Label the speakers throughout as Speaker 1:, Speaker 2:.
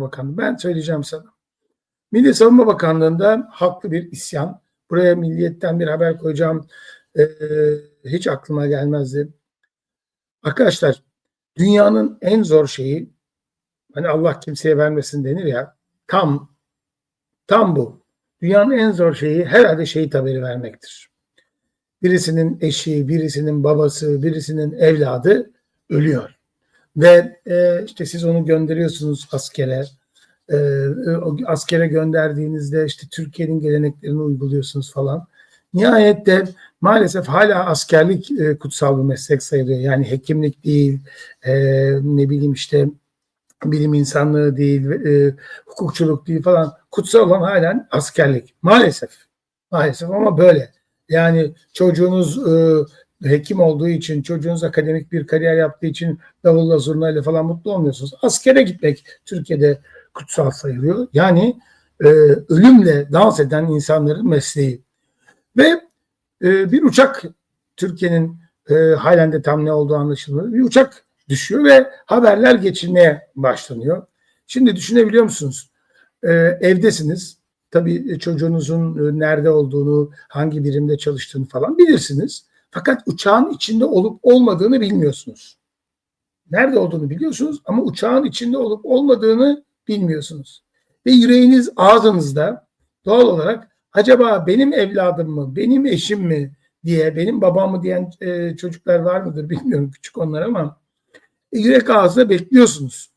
Speaker 1: Bakanlığı. Ben söyleyeceğim sana. Milli Savunma Bakanlığı'nda haklı bir isyan. Buraya milliyetten bir haber koyacağım. Ee, hiç aklıma gelmezdi. Arkadaşlar dünyanın en zor şeyi hani Allah kimseye vermesin denir ya tam tam bu. Dünyanın en zor şeyi herhalde şehit haberi vermektir. Birisinin eşi, birisinin babası, birisinin evladı ölüyor. Ve e, işte siz onu gönderiyorsunuz askere. E, o askere gönderdiğinizde işte Türkiye'nin geleneklerini uyguluyorsunuz falan. Nihayet de maalesef hala askerlik e, kutsal bir meslek sayılıyor. Yani hekimlik değil, e, ne bileyim işte bilim insanlığı değil, e, hukukçuluk değil falan. Kutsal olan halen askerlik. Maalesef. Maalesef ama böyle. Yani çocuğunuz e, hekim olduğu için, çocuğunuz akademik bir kariyer yaptığı için davulla zurnayla falan mutlu olmuyorsunuz. Askere gitmek Türkiye'de kutsal sayılıyor. Yani e, ölümle dans eden insanların mesleği. Ve e, bir uçak Türkiye'nin e, halen tam ne olduğu anlaşılmıyor. Bir uçak düşüyor ve haberler geçilmeye başlanıyor. Şimdi düşünebiliyor musunuz? E, evdesiniz. Tabii çocuğunuzun e, nerede olduğunu, hangi birimde çalıştığını falan bilirsiniz. Fakat uçağın içinde olup olmadığını bilmiyorsunuz. Nerede olduğunu biliyorsunuz ama uçağın içinde olup olmadığını bilmiyorsunuz. Ve yüreğiniz ağzınızda doğal olarak acaba benim evladım mı, benim eşim mi diye, benim babam mı diyen e, çocuklar var mıdır bilmiyorum küçük onlar ama e, yürek ağzında bekliyorsunuz.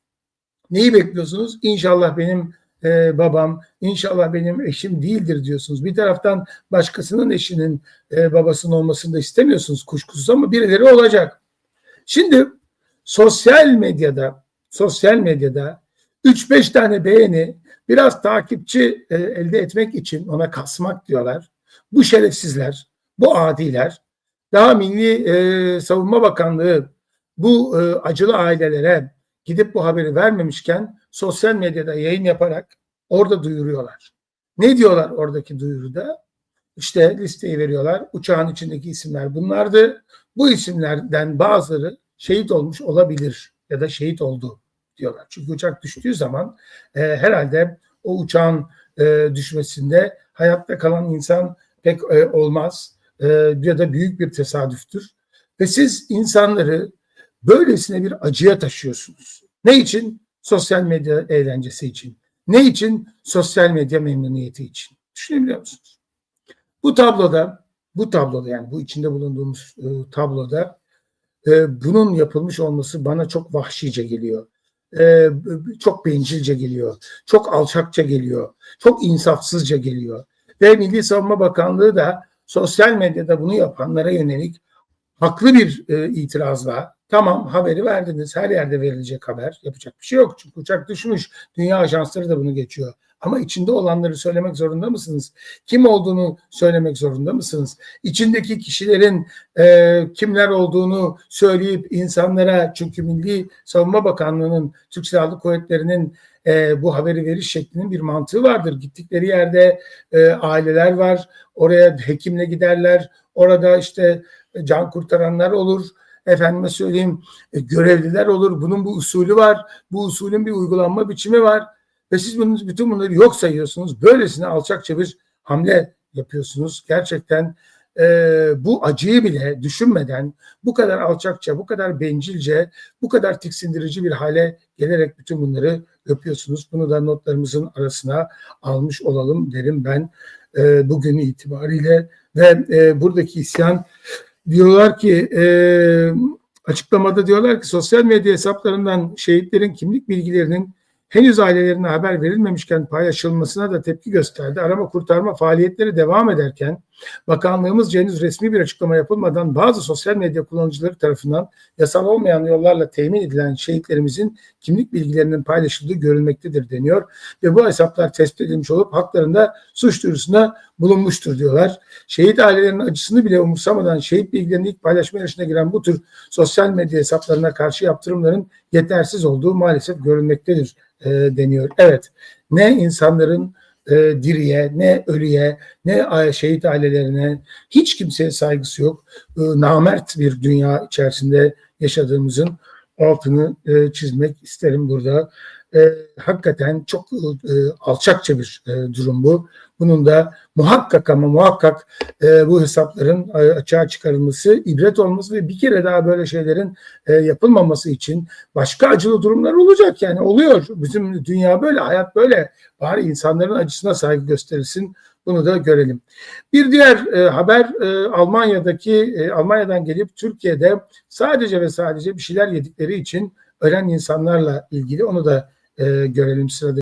Speaker 1: Neyi bekliyorsunuz? İnşallah benim e, babam, inşallah benim eşim değildir diyorsunuz. Bir taraftan başkasının eşinin e, babasının olmasını da istemiyorsunuz kuşkusuz ama birileri olacak. Şimdi sosyal medyada, sosyal medyada 3-5 tane beğeni, biraz takipçi e, elde etmek için ona kasmak diyorlar. Bu şerefsizler, bu adiler, daha Milli e, Savunma Bakanlığı bu e, acılı ailelere gidip bu haberi vermemişken sosyal medyada yayın yaparak orada duyuruyorlar. Ne diyorlar oradaki duyuruda? İşte listeyi veriyorlar. Uçağın içindeki isimler bunlardı. Bu isimlerden bazıları şehit olmuş olabilir ya da şehit oldu diyorlar. Çünkü uçak düştüğü zaman e, herhalde o uçağın e, düşmesinde hayatta kalan insan pek e, olmaz e, ya da büyük bir tesadüftür. Ve siz insanları böylesine bir acıya taşıyorsunuz. Ne için? Sosyal medya eğlencesi için. Ne için? Sosyal medya memnuniyeti için. Düşünebiliyor musunuz? Bu tabloda, bu tabloda yani bu içinde bulunduğumuz e, tabloda e, bunun yapılmış olması bana çok vahşice geliyor. E, çok bencilce geliyor. Çok alçakça geliyor. Çok insafsızca geliyor. Ve Milli Savunma Bakanlığı da sosyal medyada bunu yapanlara yönelik haklı bir e, itirazla tamam haberi verdiniz her yerde verilecek haber yapacak bir şey yok çünkü uçak düşmüş dünya ajansları da bunu geçiyor ama içinde olanları söylemek zorunda mısınız? Kim olduğunu söylemek zorunda mısınız? İçindeki kişilerin e, kimler olduğunu söyleyip insanlara çünkü Milli Savunma Bakanlığı'nın Türk Silahlı Kuvvetleri'nin e, bu haberi veriş şeklinin bir mantığı vardır. Gittikleri yerde e, aileler var. Oraya hekimle giderler. Orada işte can kurtaranlar olur efendime söyleyeyim e, görevliler olur. Bunun bu usulü var. Bu usulün bir uygulanma biçimi var. Ve siz bunun, bütün bunları yok sayıyorsunuz. Böylesine alçakça bir hamle yapıyorsunuz. Gerçekten e, bu acıyı bile düşünmeden bu kadar alçakça, bu kadar bencilce, bu kadar tiksindirici bir hale gelerek bütün bunları yapıyorsunuz. Bunu da notlarımızın arasına almış olalım derim ben e, bugün itibariyle. Ve e, buradaki isyan diyorlar ki e, açıklamada diyorlar ki sosyal medya hesaplarından şehitlerin kimlik bilgilerinin henüz ailelerine haber verilmemişken paylaşılmasına da tepki gösterdi. Arama kurtarma faaliyetleri devam ederken bakanlığımız henüz resmi bir açıklama yapılmadan bazı sosyal medya kullanıcıları tarafından yasal olmayan yollarla temin edilen şehitlerimizin kimlik bilgilerinin paylaşıldığı görülmektedir deniyor ve bu hesaplar tespit edilmiş olup haklarında suç duyurusunda bulunmuştur diyorlar. Şehit ailelerinin acısını bile umursamadan şehit bilgilerini ilk paylaşma yarışına giren bu tür sosyal medya hesaplarına karşı yaptırımların yetersiz olduğu maalesef görülmektedir e, deniyor. Evet ne insanların e, diriye, ne ölüye, ne şehit ailelerine hiç kimseye saygısı yok. E, namert bir dünya içerisinde yaşadığımızın altını e, çizmek isterim burada. E, hakikaten çok e, alçakça bir e, durum bu. Bunun da muhakkak ama muhakkak e, bu hesapların e, açığa çıkarılması, ibret olması ve bir kere daha böyle şeylerin e, yapılmaması için başka acılı durumlar olacak yani oluyor. Bizim dünya böyle, hayat böyle. Bari insanların acısına saygı gösterilsin. Bunu da görelim. Bir diğer e, haber e, Almanya'daki e, Almanya'dan gelip Türkiye'de sadece ve sadece bir şeyler yedikleri için ölen insanlarla ilgili onu da e, görelim sırada.